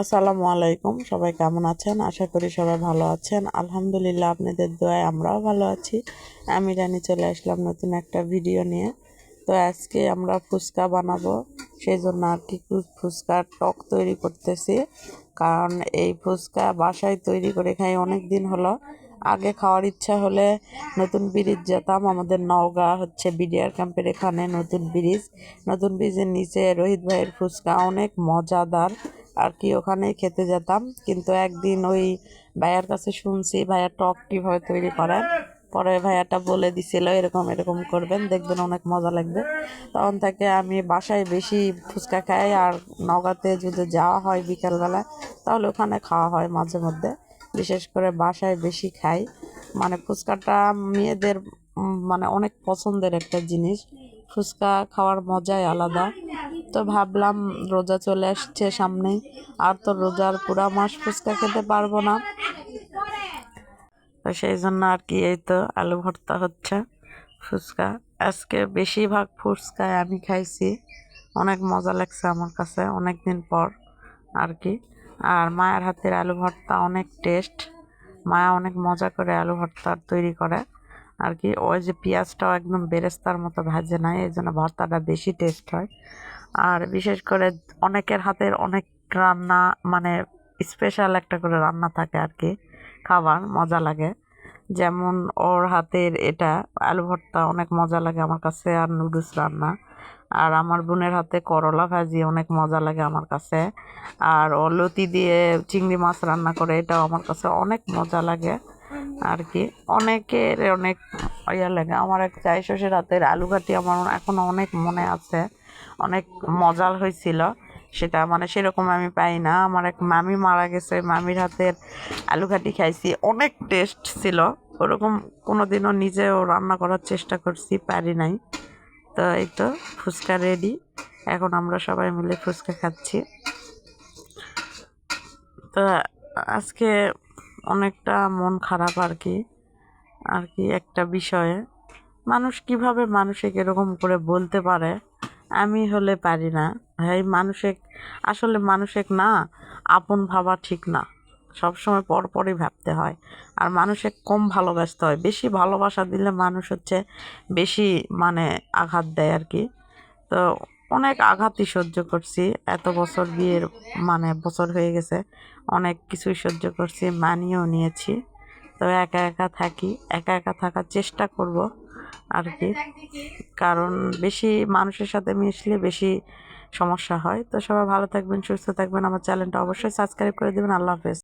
আসসালামু আলাইকুম, সবাই কেমন আছেন? আশা করি সবাই ভালো আছেন। আলহামদুলিল্লাহ, আপনাদের দোয়ায় আমরাও ভালো আছি। আমি রানি চলে আসলাম নতুন একটা ভিডিও নিয়ে। তো আজকে আমরা ফুচকা বানাবো। সেই জন্য আর কি ফুচকার টক তৈরি করতেছি। কারণ এই ফুচকা বাসায় তৈরি করে খাই অনেক দিন হলো। আগে খাওয়ার ইচ্ছা হলে নতুন ব্রিজ যেতাম। আমাদের নওগাঁ হচ্ছে বিডিআর ক্যাম্পের এখানে নতুন ব্রিজ। নতুন ব্রিজের নিচে রোহিত ভাইয়ের ফুচকা অনেক মজাদার। আর কি ওখানে খেতে যেতাম। কিন্তু একদিন ওই ভাইয়ার কাছে শুনছি, ভাইয়া টক কীভাবে তৈরি করেন পরে ভাইয়াটা বলে দিছিল, এরকম এরকম করবেন, দেখবেন অনেক মজা লাগবে। তখন থেকে আমি বাসায় বেশি ফুচকা খাই, আর নগাতে যদি যাওয়া হয় বিকেলবেলা, তাহলে ওখানে খাওয়া হয় মাঝে মধ্যে। বিশেষ করে বাসায় বেশি খাই। মানে ফুচকাটা মেয়েদের মানে অনেক পছন্দের একটা জিনিস। ফুচকা খাওয়ার মজাই আলাদা। তো ভাবলাম রোজা চলে আসছে সামনে, আর তো রোজার পুরা মাস ফুচকা খেতে পারব না। তো সেই জন্য আর কি এই তো আলু ভর্তা হচ্ছে, ফুচকা। আজকে বেশিরভাগ ফুচকায় আমি খাইছি, অনেক মজা লাগছে আমার কাছে অনেক দিন পর আর কি। আর মায়ের হাতের আলু ভর্তা অনেক টেস্ট মায়া অনেক মজা করে আলু ভর্তা তৈরি করে আর কি। ওই যে পেঁয়াজটাও একদম বেরেস্তার মতো ভাজে নাই, এই জন্য ভর্তাটা বেশি টেস্ট হয়। আর বিশেষ করে অনেকের হাতের অনেক রান্না মানে স্পেশাল একটা করে রান্না থাকে আর কি খাবার, মজা লাগে। যেমন ওর হাতের এটা, আলু ভর্তা অনেক মজা লাগে আমার কাছে, আর নুডলস রান্না। আর আমার বোনের হাতে করলা ভাজি অনেক মজা লাগে আমার কাছে। আর ও লতি দিয়ে চিংড়ি মাছ রান্না করে, এটাও আমার কাছে অনেক মজা লাগে আর কি অনেকের অনেক ইয়া লাগে। আমার এক চাই শ্বশুর হাতের আলু ঘাটি আমার এখনও অনেক মনে আছে। অনেক মজার হয়েছিল। সেটা মানে সেরকম আমি পাই না। আমার এক মামি মারা গেছে। মামির হাতের আলু ঘাটি খাইছি। অনেক টেস্ট ছিল। ওরকম কোনো দিনও নিজেও রান্না করার চেষ্টা করছি, পারি নাই। তো এই তো ফুচকা রেডি এখন আমরা সবাই মিলে ফুচকা খাচ্ছি। তো আজকে অনেকটা মন খারাপ আর কি। আর কি একটা বিষয়ে। মানুষ কীভাবে মানুষকে এরকম করে বলতে পারে? আমি হলে পারি না। ভাই মানুষে আসলে মানুষে না, আপন ভাবা ঠিক না। সবসময় পরপরই ভাবতে হয়। আর মানুষে কম ভালোবাসতে হয়। বেশি ভালোবাসা দিলে মানুষ হচ্ছে বেশি মানে আঘাত দেয় আর কি। তো অনেক আঘাতই সহ্য করছি। এত বছর বিয়ের মানে বছর হয়ে গেছে। অনেক কিছুই সহ্য করছি, মানিয়েও নিয়েছি। তো একা একা থাকি, একা একা থাকার চেষ্টা করব। আর কি। কারণ বেশি মানুষের সাথে মিশলে বেশি সমস্যা হয়। তো সবাই ভালো থাকবেন, সুস্থ থাকবেন। আমার চ্যানেলটা অবশ্যই সাবস্ক্রাইব করে দেবেন। আল্লাহ হাফেজ।